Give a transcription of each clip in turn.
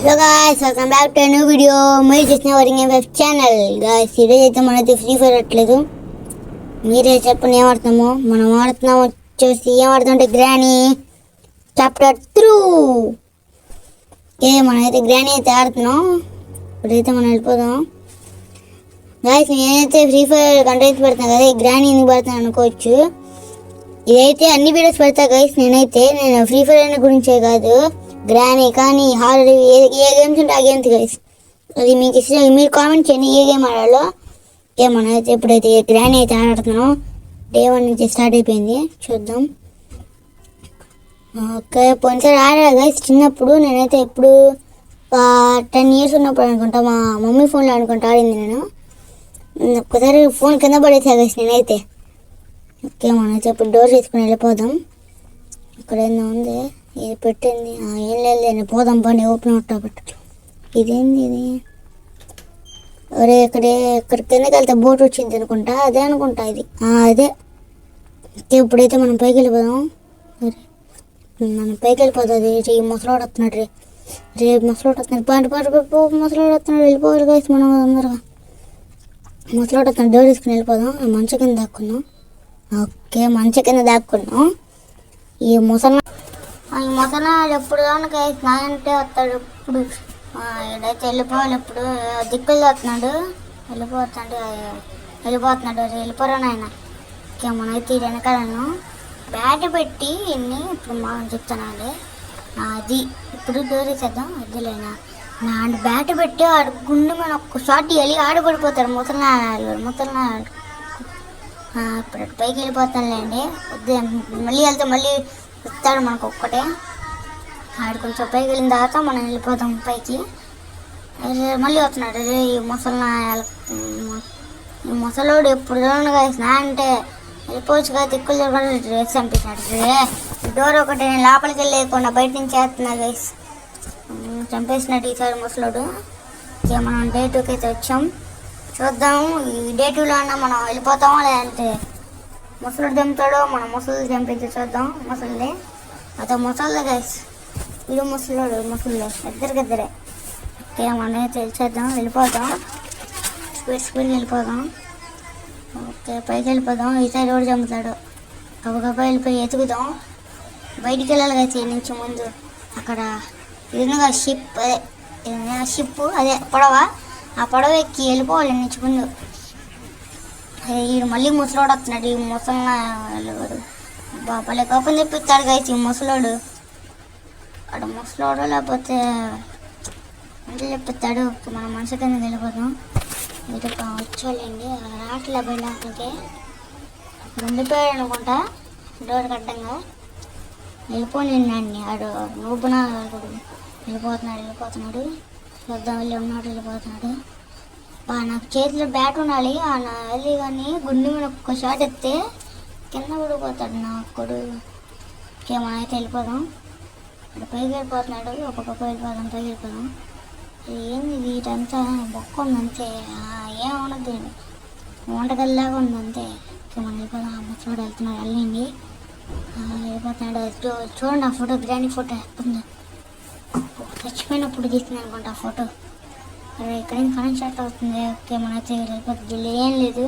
Hello guys welcome back to new video మీరు చూసిన worrying web channel guys ఈరోజు అయితే మనైతే ఫ్రీ ఫైర్ అట్లేదు. మీరే చెప్పండి ఏం ఆడుతున్నామో మనం ఆడుతున్నాం వచ్చేసి ఏం ఆడుతుంటే గ్రానీ చాప్టర్ త్రూ ఏ మనమైతే గ్రానీ అయితే ఆడుతున్నాం. ఇప్పుడైతే మనం వెళ్ళిపోదాం. గాయస్ నేనైతే ఫ్రీ ఫైర్ కంట్రీస్ పెడతాను కదా ఈ గ్రానీ ఎందుకు పెడతాను అనుకోవచ్చు. ఇదైతే అన్ని వీడియోస్ పెడతా గైస్ నేనైతే. నేను ఫ్రీ ఫైర్ గురించే కాదు. గ్రానీ కానీ హారర్ ఏ ఏ గేమ్స్ ఉంటే ఆ గేమ్స్ గైస్ అది మీకు ఇష్టం మీరు కామెంట్ చేయండి ఏ గేమ్ ఆడాలో. గేమ్ అయితే ఇప్పుడైతే గ్రానీ అయితే ఆడుతున్నాం డే వన్ నుంచి స్టార్ట్ అయిపోయింది. చూద్దాం. ఓకే పోయినసారి ఆడా గైస్ చిన్నప్పుడు నేనైతే ఎప్పుడు టెన్ ఇయర్స్ ఉన్నప్పుడు అనుకుంటా మా మమ్మీ ఫోన్లో అనుకుంటా ఆడింది నేను. ఒక్కసారి ఫోన్ కింద పడేసా గైస్ నేనైతే. ఓకే మనైతే ఇప్పుడు డోర్ తీసుకుని వెళ్ళిపోదాం. ఇక్కడ ఏందో ఉంది. ఇది పెట్టింది. ఆ, ఏం లేదు పోదాం పని ఓపెన్ అవుతా పెట్టు. ఇదేంది ఇది? ఒరే ఇక్కడే ఇక్కడ కిందకి వెళ్తే బోట్ వచ్చింది అనుకుంటా? అదే అనుకుంటా ఇది. ఆ, అదే. ఇప్పుడైతే మనం పైకి వెళ్ళిపోదాం. అరే మనం పైకి వెళ్ళిపోతుంది ఈ ముసలోడు వస్తున్నాడు రే. రే ముసలోడు వస్తున్నాడు పాటు పాటు పో ముసలోడు వస్తున్నాడు వెళ్ళిపోవాలి కాదు మనం అందరుగా ముసలోడు వస్తున్నాడు డోర్ తీసుకుని వెళ్ళిపోదాం. మంచి కింద దాక్కున్నాం. ఓకే మంచి కింద దాక్కున్నాం. ఈ ముసలి ఈ ఎప్పుడు కనుక స్నానంటే వస్తాడు. ఇప్పుడు ఆ, ఈడైతే వెళ్ళిపోవాలి ఇప్పుడు దిక్కులు వస్తున్నాడు వెళ్ళిపోతున్నాడు. వెళ్ళిపోతున్నాడు వెళ్ళిపోరా నాయన. ఓకే ఈ వెనకాలను. బ్యాట్ పెట్టి ఇన్ని ఇప్పుడు మా చెప్తానండి అది. ఇప్పుడు డోర్ వేసేద్దాం వద్దులేనా నా బ్యాట్ పెట్టి ఆడు గుండు మన ఒక్క షాట్ వెళ్ళి ఆడబడిపోతాడు ముసలినాడు ముసలినాడు. ఇప్పుడు అటు పైకి వెళ్ళిపోతానులేండి. వద్దు మళ్ళీ వెళ్తే మళ్ళీ ఇస్తాడు మనకు ఒక్కటే ఆడు కొంచెం పైకి వెళ్ళిన తర్వాత మనం వెళ్ళిపోతాం పైకి. మళ్ళీ వస్తున్నాడు. రే ఈ ముసలి ఈ ముసలోడు ఎప్పుడు చూడండి స్నానం అంటే వెళ్ళిపోవచ్చు కదా దిక్కులు కూడా డ్రెస్ చంపేశాడు. రే డోర్ ఒకటి నేను లోపలికి వెళ్ళకుండా బయట నుంచి వేస్తున్నా గైస్ చంపేసినట్టు ఈసారి ముసలోడు. ఇక మనం డే టూకి అయితే వచ్చాం. చూద్దాం ఈ డే టూలో అన్నా మనం వెళ్ళిపోతామా లేదంటే ముసలి దింపుతాడో మనం ముసలి దింపించి చూద్దాం. ముసలిది అతను ముసలిదే గైస్ ఇది ముసలోడు ఇద్దరికి ఇద్దరే ఓకే మనం తెలిసేద్దాం వెళ్ళిపోదాం. స్పీడ్ స్పీడ్ వెళ్ళిపోదాం. ఓకే పైకి వెళ్ళిపోదాం. ఈ సైడ్ కూడా చంపుతాడు. గబగబా వెళ్ళిపోయి ఎతుకుదాం. బయటికి వెళ్ళాలి కదా ఈ నుంచి ముందు. అక్కడ ఇదిగా షిప్ అదే ఆ షిప్ అదే పడవ? ఆ పడవ ఎక్కి వెళ్ళిపోవాలి నుంచి ముందు. ఏ, ఈడు మళ్ళీ ముసలోడు వస్తున్నాడు ఈ ముసలి బాబాలే కోపం తెప్పిస్తాడు కాదు ఈ ముసలోడు. అక్కడ ముసలోడు లేకపోతే అంటే చెప్పిస్తాడు మన మనసు కింద వెళ్ళిపోదాం మీరు వచ్చోళ్ళండి రాట్లే వెళ్ళడానికి ఉండిపోయాడు అనుకుంటా డోర్ కట్టంగా. వెళ్ళిపోలేండి ఆడు నూపున వెళ్ళిపోతున్నాడు వెళ్ళిపోతున్నాడు. పెద్ద వెళ్ళి ఉన్నాడు వెళ్ళిపోతున్నాడు. నాకు చేతిలో బ్యాట్ ఉండాలి. ఆ వెళ్ళి కానీ గుండె మీద ఒక్క షాట్ ఎత్తే కింద పడిపోతాడు నా కొడు. ఇంకేమైనా అయితే వెళ్ళిపోదాం. ఇక్కడ పైకి వెళ్ళిపోతున్నాడు. ఒక్కొక్క వెళ్ళిపోదాం పైకి వెళ్ళిపోదాం. ఏంది వీటంతా బొక్క ఉంది అంతే. ఆ, ఏం ఉండదు. వంటగల్లాగా ఉంది అంతే. మనం వెళ్ళిపోదాం. అమ్మ వెళ్తున్నాడు వెళ్ళండి వెళ్ళిపోతున్నాడు. చూడండి ఆ ఫోటో గ్రాండ్ ఫోటో ఎప్పుడు చచ్చిపోయినప్పుడు తీసింది అనుకుంటా ఆ ఫోటో. ఇక్కడ నుంచి కరెంట్ షార్ట్ అవుతుంది? ఓకే మనైతే వెళ్ళిపోతుంది ఏం లేదు.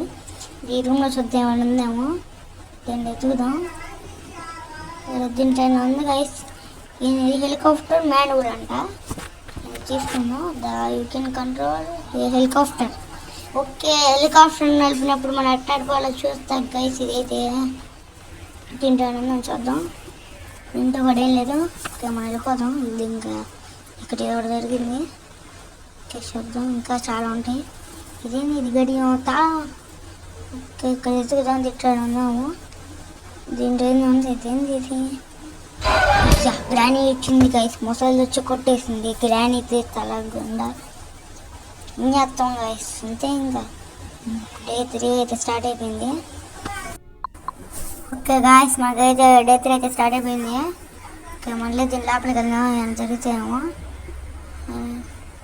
ఈ రూమ్లో చూద్దాం ఏమైనా ఉందేమో. దీన్ని చూద్దాం. దీంట్లో ఉంది గైస్ ఇది హెలికాప్టర్ మ్యాన్యూర్ అంట. ఇది the you can control helicopter okay helicopter నడిపినప్పుడు మనం ఎట్లా నడపాలో చూస్తాం గైస్ ఇదైతే దీంట్లో ఏమైనా చూద్దాం. దీంట్లో కూడా ఏం లేదు. ఓకే మనం వెళ్ళిపోదాం. ఇది ఇంకా ఇక్కడ ఎవరు జరిగింది? ఓకే చూద్దాం. ఇంకా చాలా ఉంటాయి. ఇదేమి ఇది గడియం అవుతా ఓకే ఇక్కడ ఎత్తుకుదాం తిట్టాడు ఉన్నాము. దీంట్లో ఉంది? ఇదేంది ఇది? అయ్యా, గ్రానీ ఇచ్చింది గైస్ ముసలి వచ్చి కొట్టేసింది. గ్రానీ తల గుండా. ఏం చేస్తాం గైస్ అంతే ఇంకా. డే త్రీ అయితే స్టార్ట్ అయిపోయింది. ఓకే గాయస్ మాకైతే డే త్రీ అయితే స్టార్ట్ అయిపోయింది. ఓకే మళ్ళీ దీని లోపలికి వెళ్దాం. ఏమైనా జరుగుతాయేమో.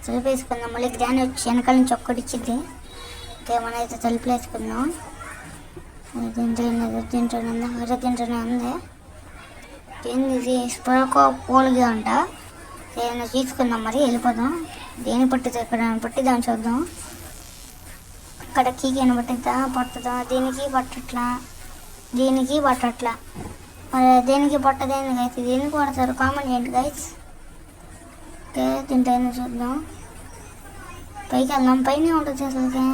తలుపు వేసుకుందాం మళ్ళీ గ్రాన్ వచ్చి వెనకాల నుంచి ఒక్కటిచ్చింది ఓకే అయితే తలుపులు వేసుకుందాం. తింటున్నది తింటున్నది దీంట్లో ఉంది ఉంది ఏంది ఇది? స్పరకో పోలిగా అంట. ఏదైనా తీసుకుందాం మరి వెళ్ళిపోదాం. దేని పట్టుదా ఇక్కడ పట్టిద్దాం చూద్దాం. ఇక్కడ కీకేన పట్టిద్దా పట్టుదా? దీనికి పట్టట్లా? దీనికి పట్టట్లా? మరి దేనికి పట్టదేంది అయితే? దేనికి పడతారు? కామన్ ఏంటి గైస్ ఓకే దీంట్లో చూద్దాం. పైకి వెళ్దాం పైన ఉంటుంది అసలుకే.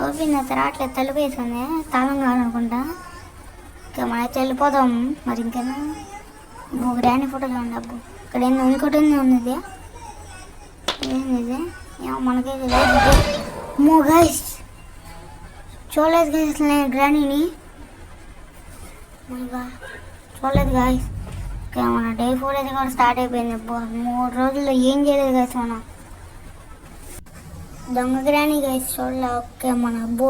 అవుతుంది అయితే రావట్లేదు తలుపు వేసుకుంది తాళం కావాలనుకుంటా. ఇంకా మనకి వెళ్ళిపోదాం. మరి ఇంకేనా? ఒక గ్రాండ్ ఫోటో చూడండి అబ్బు. ఇక్కడ ఏంది ఇంకోటి ఉంది ఉన్నది ఏంది ఇది? ఏమో మనకి మో గైస్ చూడలేదు గైస్ అసలు నేను గ్రాండీని చూడలేదు గాయస్ ఓకే మన డే ఫోర్ అయితే కూడా స్టార్ట్ అయిపోయింది. మూడు రోజుల్లో ఏం చేయలేదు గైస్ మనం. దొంగ గ్రాని గైస్ చూడలే ఓకే మన అబ్బో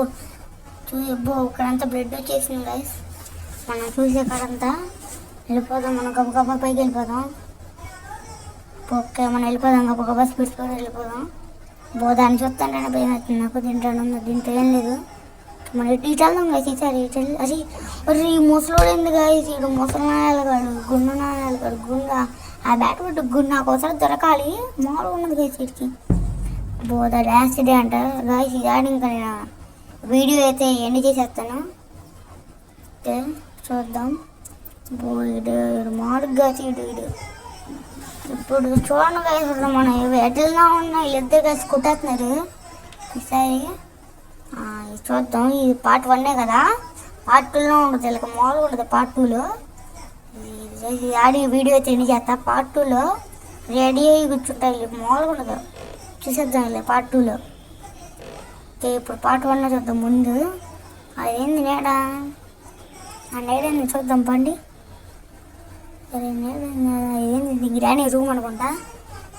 చూసి అబ్బో ఇక్కడంతా బ్లడ్ వచ్చేసింది గైస్ మనం చూసే కాడంతా వెళ్ళిపోదాం మనం గబగబా పైకి వెళ్ళిపోదాం. ఓకే మనం వెళ్ళిపోదాం గబగబా స్పీడ్స్ కూడా వెళ్ళిపోదాం. బో దాన్ని చూస్తాంటే భయం అవుతుంది. నాకు తింటాను దీంట్లో ఏం లేదు. మన ఇటు వెళ్దాం గైస్ ఈసారి ఇటు వెళ్ళి అది ఈ ముసలోడు ఎందుకు గైస్ ఇటు ముసలి గుండు ఆ బ్యాట్ పెట్టి గుండు నాకు ఒకసారి దొరకాలి. మామూలుగా ఉన్నది గైస్ ఇటుకి బోధ డ్యాన్స్ డే అంట. గాయస్ ఇది ఇంకా నేను వీడియో అయితే ఎండ్ చేసేస్తాను. అయితే చూద్దాం. బో ఇడు ఇడు మాడుగా ఇడు ఇడు ఇప్పుడు చూడండి గాయస్ మనం ఎట్లా ఉన్నా వీళ్ళిద్దరు కలిసి కుట్టేస్తున్నారు. ఈసారి చూద్దాం. ఇది పార్ట్ వన్నే కదా. పార్ట్ టూలో ఉండదు ఇలా మామూలుగా ఉండదు పార్ట్ టూలో ఆడి వీడియో అయితే ఎండ్ చేస్తా పార్ట్ టూలో రెడీ అయ్యి కూర్చుంటాయి మామూలుగా ఉండదు. చూసేద్దాం పార్ట్ టూలో ఓకే ఇప్పుడు పార్ట్ వన్ చూద్దాం ముందు. అదేంది నేడ? ఆ నేడేంది చూద్దాం పండి. ఇదేంది ఇది? గ్రానీ రూమ్ అనుకుంటా.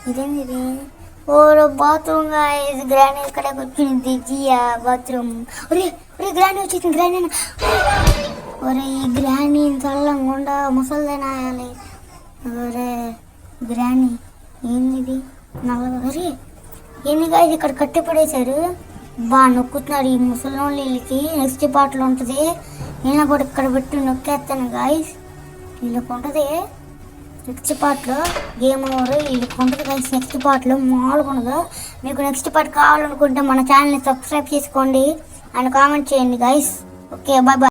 ఇదేంది ఇది? ఓ బాత్రూమ్ ఇది గ్రానీ ఇక్కడ వచ్చింది జియా బాత్రూమ్. ఒరే ఒరే గ్రానీ వచ్చేసింది. గ్రానీ ఒరే ఈ చల్లం చల్లంగా ముసల్దేనా ఒరే బిర్యానీ ఏంది ఇది నల్లగా అరే ఇది ఇక్కడ కట్టి పడేశారు బాగా నొక్కుతున్నారు ఈ ముసలి వీళ్ళకి నెక్స్ట్ పాటలు ఉంటుంది నేను కూడా ఇక్కడ పెట్టి నొక్కేస్తాను గాయస్ వీళ్ళకి ఉంటుంది. నెక్స్ట్ పార్ట్లో గేమ్ ఓవర్ వీళ్ళకి ఉంటుంది గాయస్ నెక్స్ట్ పార్ట్లో మామూలుగా ఉండదు. మీకు నెక్స్ట్ పార్ట్ కావాలనుకుంటే మన ఛానల్ని సబ్స్క్రైబ్ చేసుకోండి. అండ్ కామెంట్ చేయండి గాయస్ ఓకే బాయ్ బాయ్